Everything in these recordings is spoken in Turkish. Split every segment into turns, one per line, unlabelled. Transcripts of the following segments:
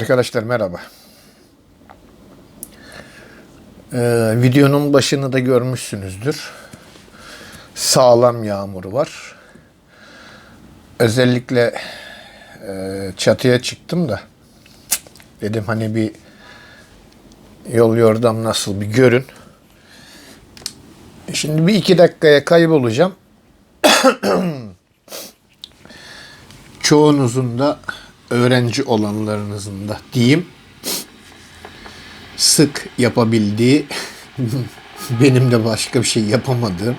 Arkadaşlar merhaba. Eee, videonun başını da görmüşsünüzdür. Sağlam yağmur var. Özellikle eee, çatıya çıktım da dedim hani bir yol yordam nasıl bir görün. Şimdi bir iki dakikaya kaybolacağım. Çoğunuzun da öğrenci olanlarınızın da diyeyim sık yapabildiği benim de başka bir şey yapamadığım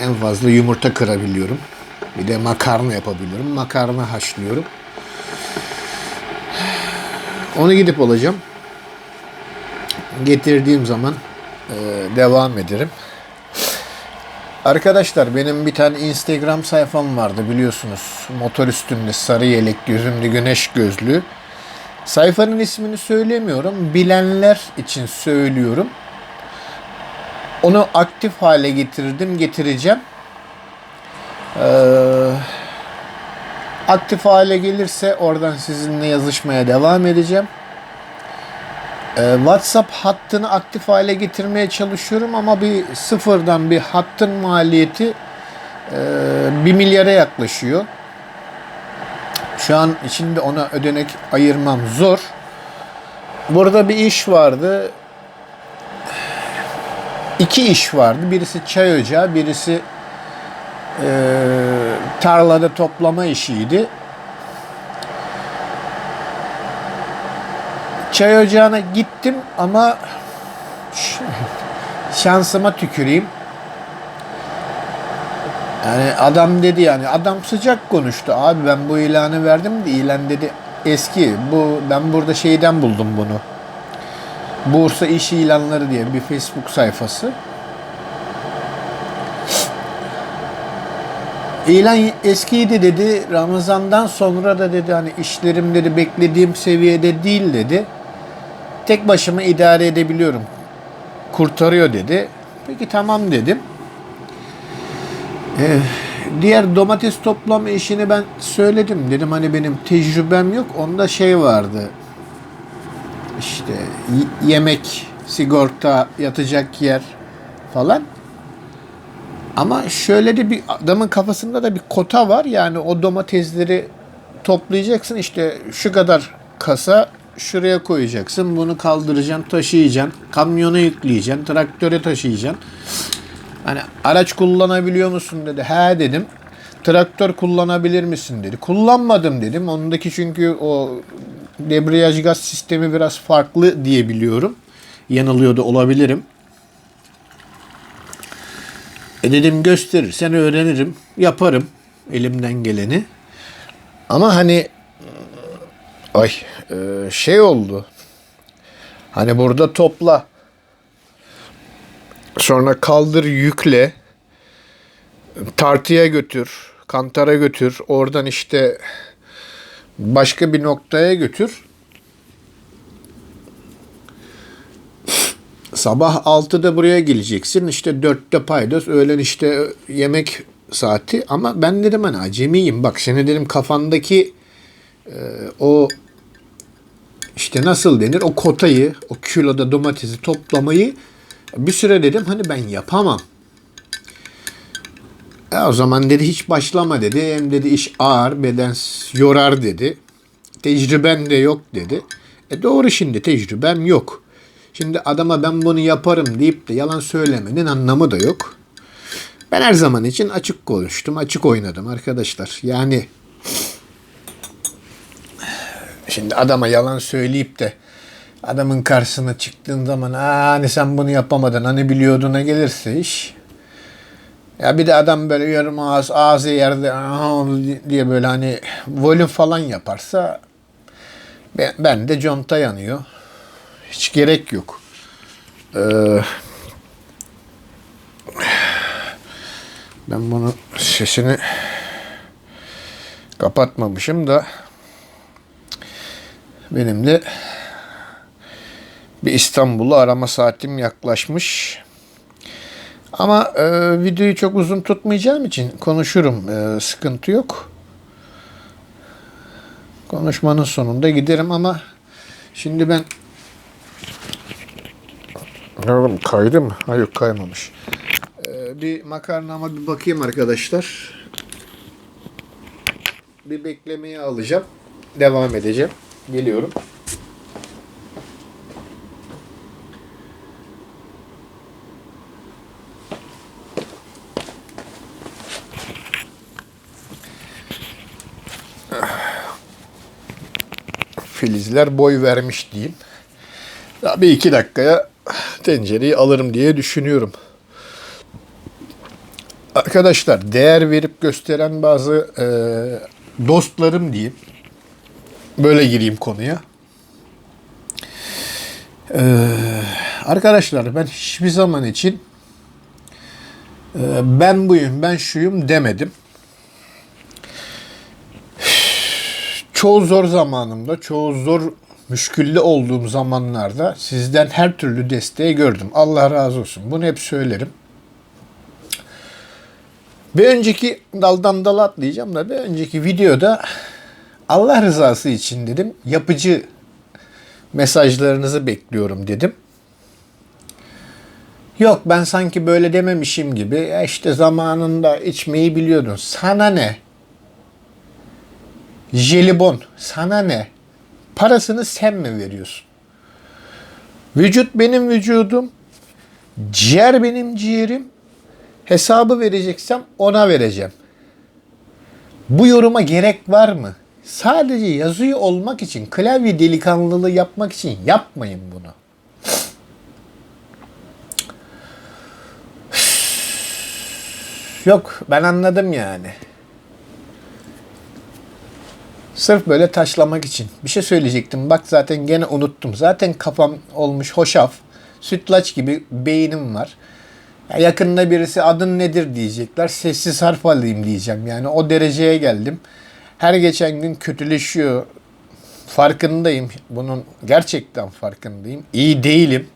en fazla yumurta kırabiliyorum. Bir de makarna yapabiliyorum. Makarna haşlıyorum. Onu gidip alacağım. Getirdiğim zaman e, devam ederim. Arkadaşlar benim bir tane Instagram sayfam vardı biliyorsunuz. Motor üstünde sarı yelek gözümlü güneş gözlüğü. Sayfanın ismini söylemiyorum. Bilenler için söylüyorum. Onu aktif hale getirdim, getireceğim. Ee, aktif hale gelirse oradan sizinle yazışmaya devam edeceğim. Ee, WhatsApp hattını aktif hale getirmeye çalışıyorum ama bir sıfırdan bir hattın maliyeti e, 1 milyara yaklaşıyor. Şu an içinde ona ödenek ayırmam zor. Burada bir iş vardı. İki iş vardı. Birisi çay ocağı, birisi e, tarlada toplama işiydi. Çay ocağına gittim ama şansıma tüküreyim. Yani adam dedi yani adam sıcak konuştu. Abi ben bu ilanı verdim de ilan dedi eski. Bu ben burada şeyden buldum bunu. Bursa iş ilanları diye bir Facebook sayfası. İlan eskiydi dedi. Ramazan'dan sonra da dedi hani işlerim dedi beklediğim seviyede değil dedi. Tek başıma idare edebiliyorum. Kurtarıyor dedi. Peki tamam dedim. Ee, diğer domates toplama işini ben söyledim. Dedim hani benim tecrübem yok. Onda şey vardı. İşte yemek, sigorta, yatacak yer falan. Ama şöyle de bir adamın kafasında da bir kota var. Yani o domatesleri toplayacaksın. İşte şu kadar kasa şuraya koyacaksın. Bunu kaldıracaksın, taşıyacaksın. Kamyona yükleyeceksin, traktöre taşıyacaksın. Hani araç kullanabiliyor musun dedi. He dedim. Traktör kullanabilir misin dedi. Kullanmadım dedim. Ondaki çünkü o debriyaj gaz sistemi biraz farklı diye biliyorum. Yanılıyor da olabilirim. E dedim gösterirsen öğrenirim. Yaparım elimden geleni. Ama hani ay e, şey oldu. Hani burada topla. Sonra kaldır yükle. Tartıya götür. Kantara götür. Oradan işte başka bir noktaya götür. Sabah 6'da buraya geleceksin. İşte 4'te paydos. Öğlen işte yemek saati. Ama ben dedim hani acemiyim. Bak şimdi dedim kafandaki e, o işte nasıl denir o kotayı, o kiloda domatesi toplamayı bir süre dedim hani ben yapamam. E o zaman dedi hiç başlama dedi. Hem dedi iş ağır, beden yorar dedi. Tecrüben de yok dedi. E doğru şimdi tecrübem yok. Şimdi adama ben bunu yaparım deyip de yalan söylemenin anlamı da yok. Ben her zaman için açık konuştum, açık oynadım arkadaşlar. Yani şimdi adama yalan söyleyip de adamın karşısına çıktığın zaman Aa, hani sen bunu yapamadın hani biliyorduna gelirse iş. Ya bir de adam böyle yarım ağız ağzı yerde "Aa" diye böyle hani volüm falan yaparsa ben, ben de conta yanıyor. Hiç gerek yok. Ee, ben bunu sesini kapatmamışım da benim de Bir İstanbul'u arama saatim yaklaşmış. Ama e, videoyu çok uzun tutmayacağım için konuşurum. E, sıkıntı yok. Konuşmanın sonunda giderim ama şimdi ben Oğlum kaydı mı? Hayır kaymamış. Ee, bir makarnama bir bakayım arkadaşlar. Bir beklemeye alacağım. Devam edeceğim. Geliyorum. Filizler boy vermiş diyeyim. Daha bir iki dakikaya tencereyi alırım diye düşünüyorum. Arkadaşlar değer verip gösteren bazı e, dostlarım diyeyim. Böyle gireyim konuya. E, arkadaşlar ben hiçbir zaman için e, ben buyum, ben şuyum demedim. Çoğu zor zamanımda, çoğu zor müşküllü olduğum zamanlarda sizden her türlü desteği gördüm. Allah razı olsun. Bunu hep söylerim. Bir önceki daldan dala atlayacağım da bir önceki videoda Allah rızası için dedim yapıcı mesajlarınızı bekliyorum dedim. Yok ben sanki böyle dememişim gibi ya işte zamanında içmeyi biliyordun. Sana ne? Jelibon sana ne? Parasını sen mi veriyorsun? Vücut benim vücudum. Ciğer benim ciğerim. Hesabı vereceksem ona vereceğim. Bu yoruma gerek var mı? Sadece yazıyor olmak için, klavye delikanlılığı yapmak için yapmayın bunu. Yok ben anladım yani. Sırf böyle taşlamak için. Bir şey söyleyecektim. Bak zaten gene unuttum. Zaten kafam olmuş hoşaf. Sütlaç gibi beynim var. Ya yakında birisi adın nedir diyecekler. Sessiz harf alayım diyeceğim. Yani o dereceye geldim. Her geçen gün kötüleşiyor. Farkındayım. Bunun gerçekten farkındayım. İyi değilim.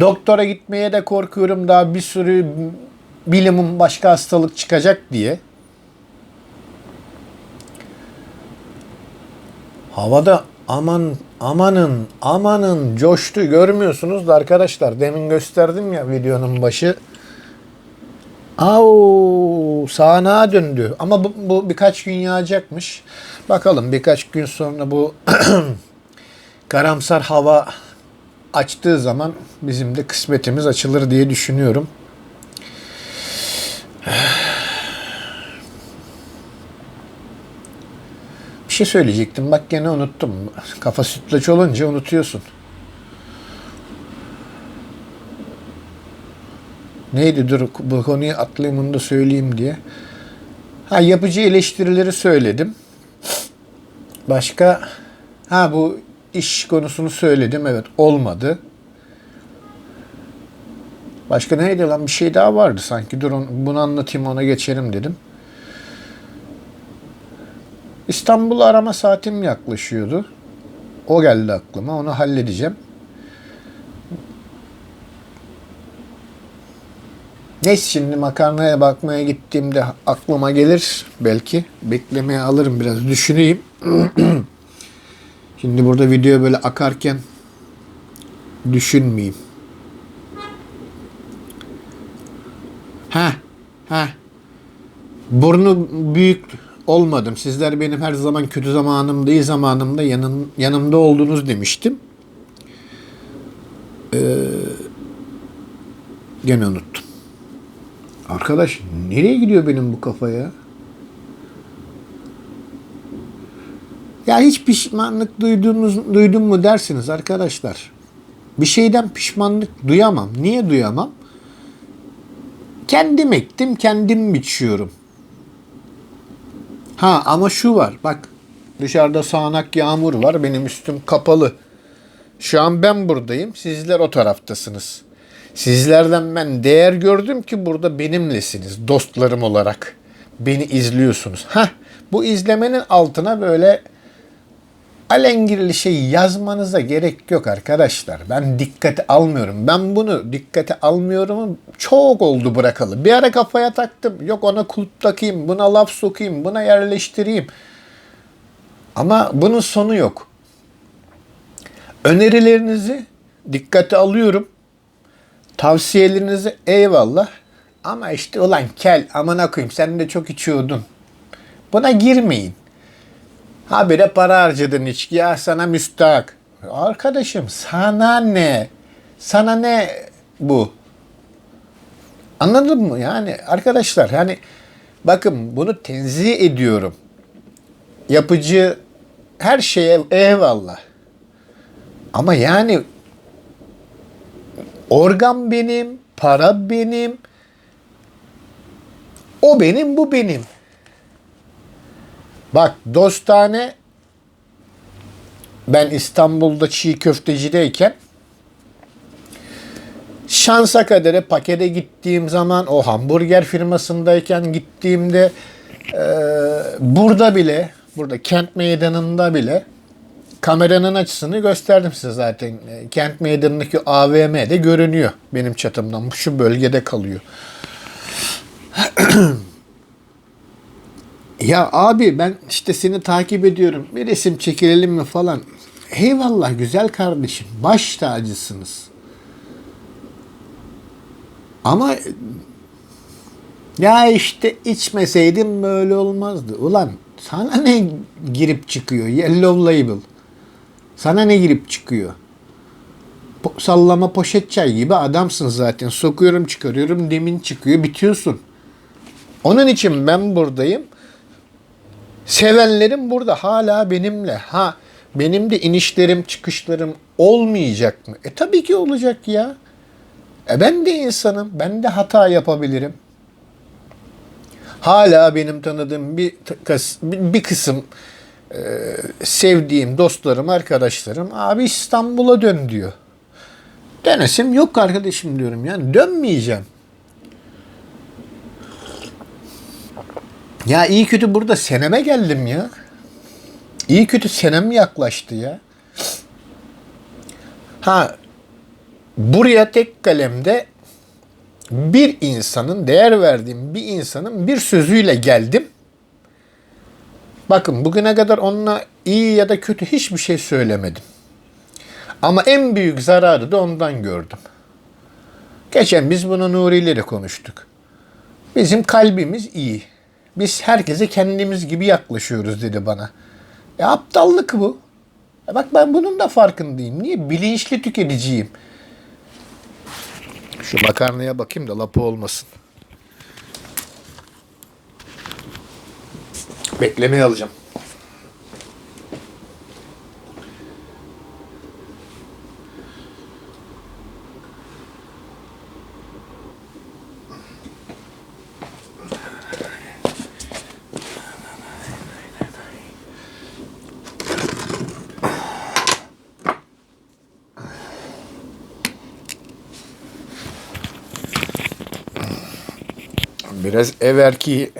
Doktora gitmeye de korkuyorum. Daha bir sürü bilimin başka hastalık çıkacak diye. Havada aman amanın amanın coştu görmüyorsunuz da arkadaşlar demin gösterdim ya videonun başı. Au sağanağa döndü ama bu, bu birkaç gün yağacakmış. Bakalım birkaç gün sonra bu karamsar hava açtığı zaman bizim de kısmetimiz açılır diye düşünüyorum. Bir şey söyleyecektim. Bak gene unuttum. Kafa sütlaç olunca unutuyorsun. Neydi dur bu konuyu atlayayım onu da söyleyeyim diye. Ha yapıcı eleştirileri söyledim. Başka ha bu iş konusunu söyledim. Evet olmadı. Başka neydi lan bir şey daha vardı sanki. Dur bunu anlatayım ona geçelim dedim. İstanbul arama saatim yaklaşıyordu. O geldi aklıma. Onu halledeceğim. Neyse şimdi makarnaya bakmaya gittiğimde aklıma gelir belki. Beklemeye alırım biraz düşüneyim. şimdi burada video böyle akarken düşünmeyeyim. Ha, ha. Burnu büyük olmadım. Sizler benim her zaman kötü zamanımda, iyi zamanımda yanın, yanımda oldunuz demiştim. Ee, gene unuttum. Arkadaş nereye gidiyor benim bu kafa ya? Hiç pişmanlık duyduğunuz, duydun mu dersiniz arkadaşlar. Bir şeyden pişmanlık duyamam. Niye duyamam? Kendim ektim, kendim biçiyorum. Ha ama şu var. Bak dışarıda sağanak yağmur var. Benim üstüm kapalı. Şu an ben buradayım. Sizler o taraftasınız. Sizlerden ben değer gördüm ki burada benimlesiniz. Dostlarım olarak. Beni izliyorsunuz. Ha bu izlemenin altına böyle alengirli şey yazmanıza gerek yok arkadaşlar. Ben dikkate almıyorum. Ben bunu dikkate almıyorum. Çok oldu bırakalı. Bir ara kafaya taktım. Yok ona kulp takayım, buna laf sokayım, buna yerleştireyim. Ama bunun sonu yok. Önerilerinizi dikkate alıyorum. Tavsiyelerinizi eyvallah. Ama işte ulan kel amına koyayım sen de çok içiyordun. Buna girmeyin. Habire para harcadın içki ya sana müstahak. Arkadaşım sana ne? Sana ne bu? Anladın mı? Yani arkadaşlar hani bakın bunu tenzih ediyorum. Yapıcı her şeye eyvallah. Ama yani organ benim, para benim. O benim, bu benim. Bak dostane ben İstanbul'da çiğ köftecideyken şansa kadere pakete gittiğim zaman o hamburger firmasındayken gittiğimde e, burada bile burada kent meydanında bile kameranın açısını gösterdim size zaten. E, Kent meydanındaki AVM'de görünüyor benim çatımdan. Şu bölgede kalıyor. Ya abi ben işte seni takip ediyorum. Bir resim çekilelim mi falan. Eyvallah güzel kardeşim. Baş tacısınız. Ama ya işte içmeseydim böyle olmazdı. Ulan sana ne girip çıkıyor? Yellow label. Sana ne girip çıkıyor? Po- sallama poşet çay gibi adamsın zaten. Sokuyorum çıkarıyorum demin çıkıyor bitiyorsun. Onun için ben buradayım. Sevenlerim burada hala benimle. Ha benim de inişlerim çıkışlarım olmayacak mı? E tabii ki olacak ya. E ben de insanım. Ben de hata yapabilirim. Hala benim tanıdığım bir, bir kısım e, sevdiğim dostlarım, arkadaşlarım abi İstanbul'a dön diyor. Denesim yok arkadaşım diyorum yani dönmeyeceğim. Ya iyi kötü burada seneme geldim ya. İyi kötü senem yaklaştı ya. Ha buraya tek kalemde bir insanın değer verdiğim bir insanın bir sözüyle geldim. Bakın bugüne kadar onunla iyi ya da kötü hiçbir şey söylemedim. Ama en büyük zararı da ondan gördüm. Geçen biz bunu Nuri ile konuştuk. Bizim kalbimiz iyi. Biz herkese kendimiz gibi yaklaşıyoruz dedi bana. E aptallık bu. E bak ben bunun da farkındayım. Niye? Bilinçli tüketiciyim. Şu makarnaya bakayım da lapı olmasın. Beklemeye alacağım. Biraz everki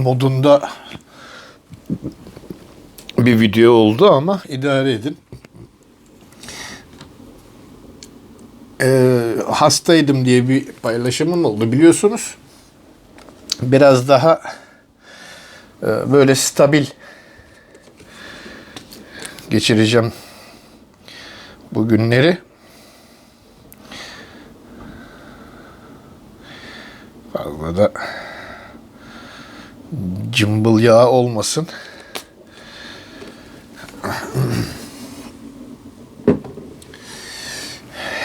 modunda bir video oldu ama idare edin. Ee, hastaydım diye bir paylaşımım oldu biliyorsunuz. Biraz daha e, böyle stabil geçireceğim bu günleri. Fazla da cımbıl yağı olmasın.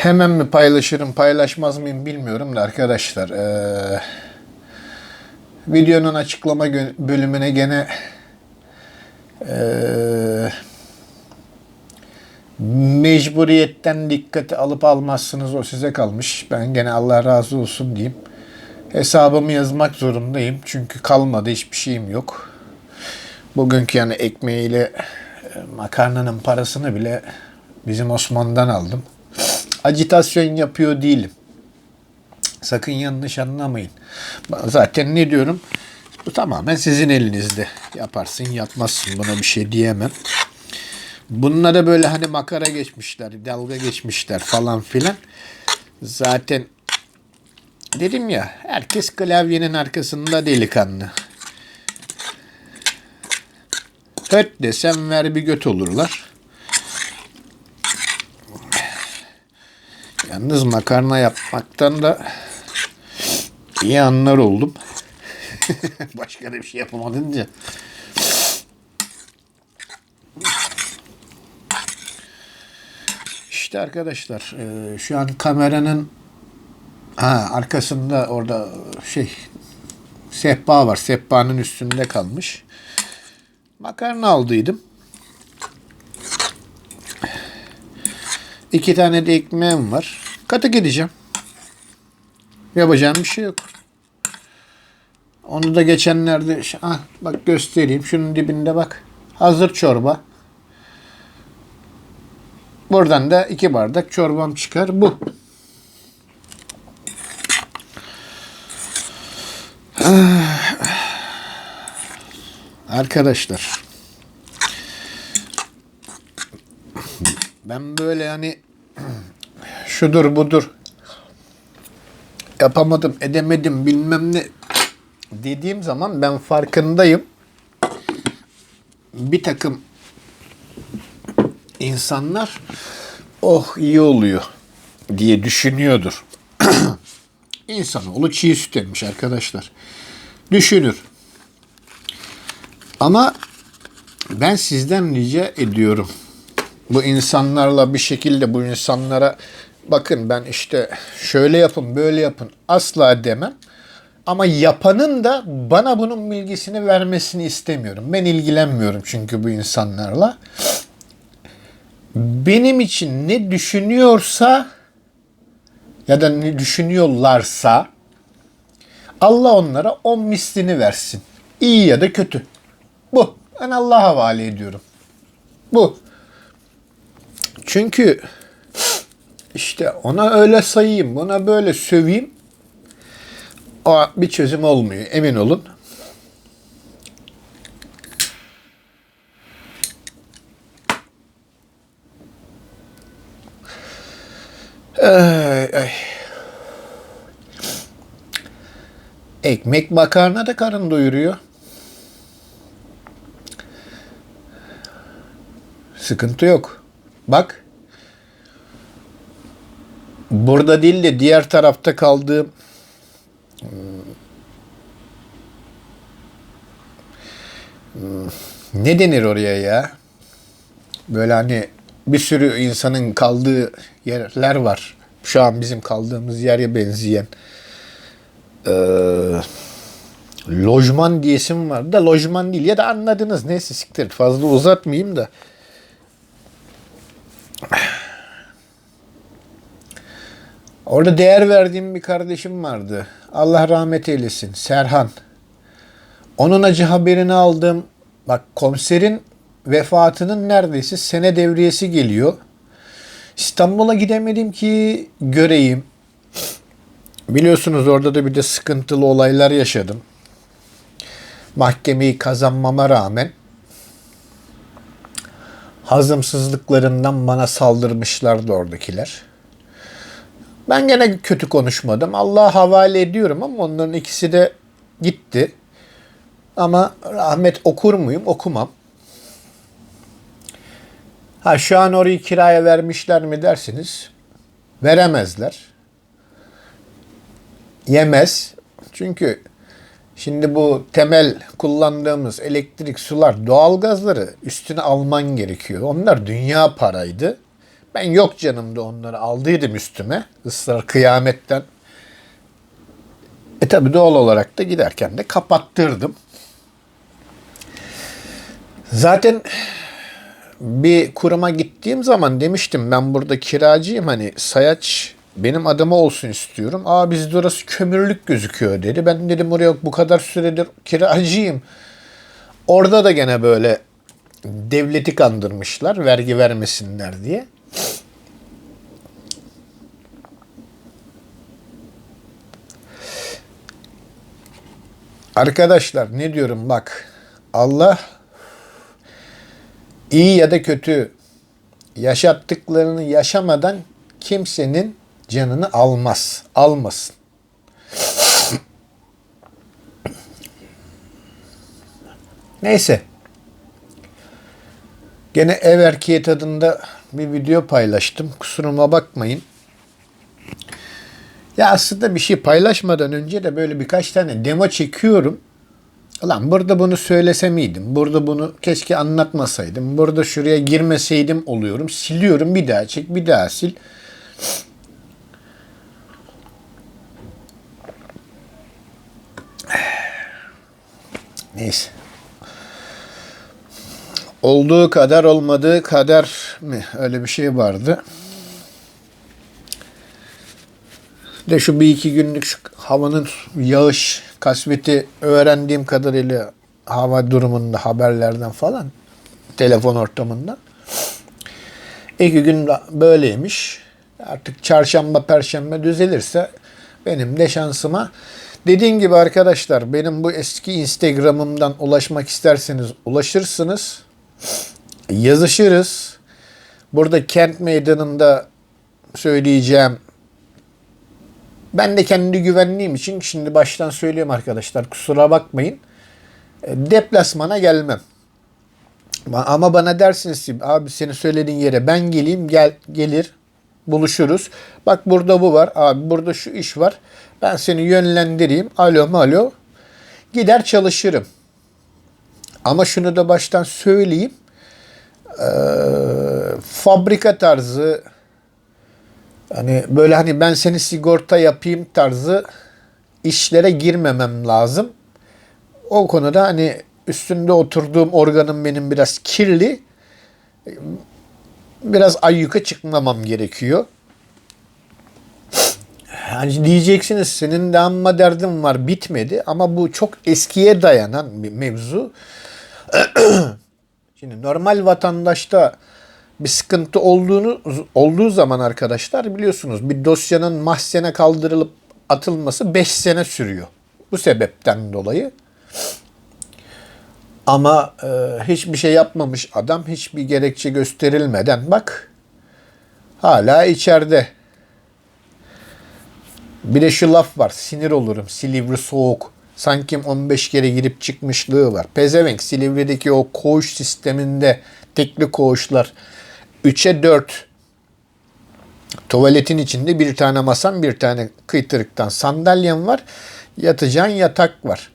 Hemen mi paylaşırım, paylaşmaz mıyım bilmiyorum da arkadaşlar. eee, videonun açıklama bölümüne gene eee, mecburiyetten dikkate alıp almazsınız o size kalmış. Ben gene Allah razı olsun diyeyim. Hesabımı yazmak zorundayım. Çünkü kalmadı hiçbir şeyim yok. Bugünkü yani ekmeğiyle e, makarnanın parasını bile bizim Osman'dan aldım. Acitasyon yapıyor değilim. Sakın yanlış anlamayın. Zaten ne diyorum? Bu tamamen sizin elinizde. Yaparsın yapmazsın buna bir şey diyemem. Bununla da böyle hani makara geçmişler, dalga geçmişler falan filan. Zaten dedim ya herkes klavyenin arkasında delikanlı. Höt desem ver bir göt olurlar. Yalnız makarna yapmaktan da iyi anlar oldum. Başka da bir şey yapamadınca. İşte arkadaşlar e, şu an kameranın ha, arkasında orada şey sehpa var. Sehpanın üstünde kalmış. Makarna aldıydım. İki tane de ekmeğim var. Katık edeceğim. Yapacağım bir şey yok. Onu da geçenlerde ah, bak göstereyim. Şunun dibinde bak. Hazır çorba. Buradan da iki bardak çorbam çıkar. Bu. Arkadaşlar. Ben böyle hani şudur budur yapamadım edemedim bilmem ne dediğim zaman ben farkındayım. Bir takım insanlar oh iyi oluyor diye düşünüyordur. İnsanoğlu çiğ süt emmiş arkadaşlar. Düşünür. Ama ben sizden rica ediyorum. Bu insanlarla bir şekilde bu insanlara bakın ben işte şöyle yapın böyle yapın asla demem. Ama yapanın da bana bunun bilgisini vermesini istemiyorum. Ben ilgilenmiyorum çünkü bu insanlarla. Benim için ne düşünüyorsa ya da düşünüyorlarsa Allah onlara on mislini versin. İyi ya da kötü. Bu. Ben Allah'a havale ediyorum. Bu. Çünkü işte ona öyle sayayım, buna böyle söveyim. O bir çözüm olmuyor. Emin olun. Ay, ay. Ekmek makarna da karın doyuruyor. Sıkıntı yok. Bak. Burada değil de diğer tarafta kaldığım ne denir oraya ya? Böyle hani bir sürü insanın kaldığı yerler var. Şu an bizim kaldığımız yere benzeyen. Ee, lojman diyesim var da lojman değil ya da anladınız neyse siktir fazla uzatmayayım da. Orada değer verdiğim bir kardeşim vardı. Allah rahmet eylesin. Serhan. Onun acı haberini aldım. Bak komiserin vefatının neredeyse sene devriyesi geliyor. İstanbul'a gidemedim ki göreyim. Biliyorsunuz orada da bir de sıkıntılı olaylar yaşadım. Mahkemeyi kazanmama rağmen hazımsızlıklarından bana saldırmışlardı oradakiler. Ben gene kötü konuşmadım. Allah'a havale ediyorum ama onların ikisi de gitti. Ama rahmet okur muyum? Okumam. Ha şu an orayı kiraya vermişler mi dersiniz? Veremezler. Yemez. Çünkü şimdi bu temel kullandığımız elektrik, sular, doğalgazları üstüne alman gerekiyor. Onlar dünya paraydı. Ben yok canımda onları aldıydım üstüme. Israr kıyametten. E tabi doğal olarak da giderken de kapattırdım. Zaten bir kuruma gittiğim zaman demiştim ben burada kiracıyım hani sayaç benim adıma olsun istiyorum. Aa bizde orası kömürlük gözüküyor dedi. Ben dedim oraya bu kadar süredir kiracıyım. Orada da gene böyle devleti kandırmışlar vergi vermesinler diye. Arkadaşlar ne diyorum bak. Allah iyi ya da kötü yaşattıklarını yaşamadan kimsenin canını almaz. Almasın. Neyse. Gene ev erkeği tadında bir video paylaştım. Kusuruma bakmayın. Ya aslında bir şey paylaşmadan önce de böyle birkaç tane demo çekiyorum. Ulan burada bunu söylese miydim? Burada bunu keşke anlatmasaydım. Burada şuraya girmeseydim oluyorum. Siliyorum bir daha çek bir daha sil. Neyse. Olduğu kadar olmadığı kadar mi? Öyle bir şey vardı. De şu bir iki günlük şu havanın yağış kasveti öğrendiğim kadarıyla hava durumunda haberlerden falan telefon ortamında. İki gün böyleymiş. Artık çarşamba perşembe düzelirse benim de şansıma dediğim gibi arkadaşlar benim bu eski Instagram'ımdan ulaşmak isterseniz ulaşırsınız. Yazışırız. Burada kent meydanında söyleyeceğim ben de kendi güvenliğim için şimdi baştan söyleyeyim arkadaşlar kusura bakmayın. E, Deplasmana gelmem. Ama bana dersiniz ki abi senin söylediğin yere ben geleyim gel gelir buluşuruz. Bak burada bu var abi burada şu iş var. Ben seni yönlendireyim. Alo malo. Gider çalışırım. Ama şunu da baştan söyleyeyim. Ee, fabrika tarzı Hani böyle hani ben seni sigorta yapayım tarzı işlere girmemem lazım. O konuda hani üstünde oturduğum organım benim biraz kirli. Biraz ayyuka çıkmamam gerekiyor. Yani diyeceksiniz senin de amma derdin var bitmedi ama bu çok eskiye dayanan bir mevzu. Şimdi normal vatandaşta bir sıkıntı olduğunu olduğu zaman arkadaşlar biliyorsunuz bir dosyanın mahzene kaldırılıp atılması 5 sene sürüyor. Bu sebepten dolayı. Ama e, hiçbir şey yapmamış adam hiçbir gerekçe gösterilmeden bak hala içeride. Bir de şu laf var sinir olurum Silivri soğuk. Sanki 15 kere girip çıkmışlığı var. Pezevenk Silivri'deki o koğuş sisteminde tekli koğuşlar 3'e 4 tuvaletin içinde bir tane masan bir tane kıytırıktan sandalyem var. Yatacağın yatak var.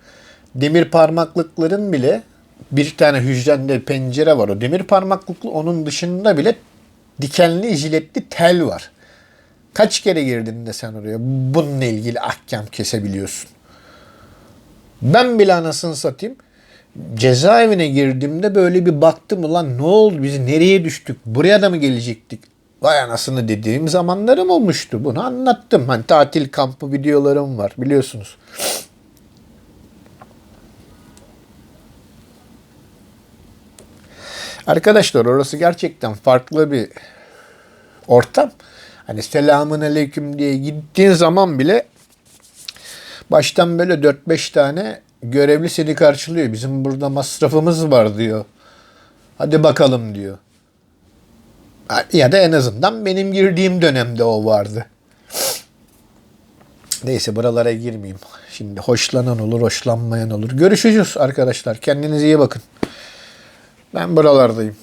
Demir parmaklıkların bile bir tane hücrende pencere var. O demir parmaklıklı onun dışında bile dikenli jiletli tel var. Kaç kere girdin de sen oraya bununla ilgili ahkam kesebiliyorsun. Ben bile anasını satayım cezaevine girdiğimde böyle bir baktım ulan ne oldu? Biz nereye düştük? Buraya da mı gelecektik? Vay anasını dediğim zamanlarım olmuştu. Bunu anlattım. Hani tatil kampı videolarım var biliyorsunuz. Arkadaşlar orası gerçekten farklı bir ortam. Hani selamun aleyküm diye gittiğin zaman bile baştan böyle 4-5 tane görevli seni karşılıyor. Bizim burada masrafımız var diyor. Hadi bakalım diyor. Ya da en azından benim girdiğim dönemde o vardı. Neyse buralara girmeyeyim. Şimdi hoşlanan olur, hoşlanmayan olur. Görüşeceğiz arkadaşlar. Kendinize iyi bakın. Ben buralardayım.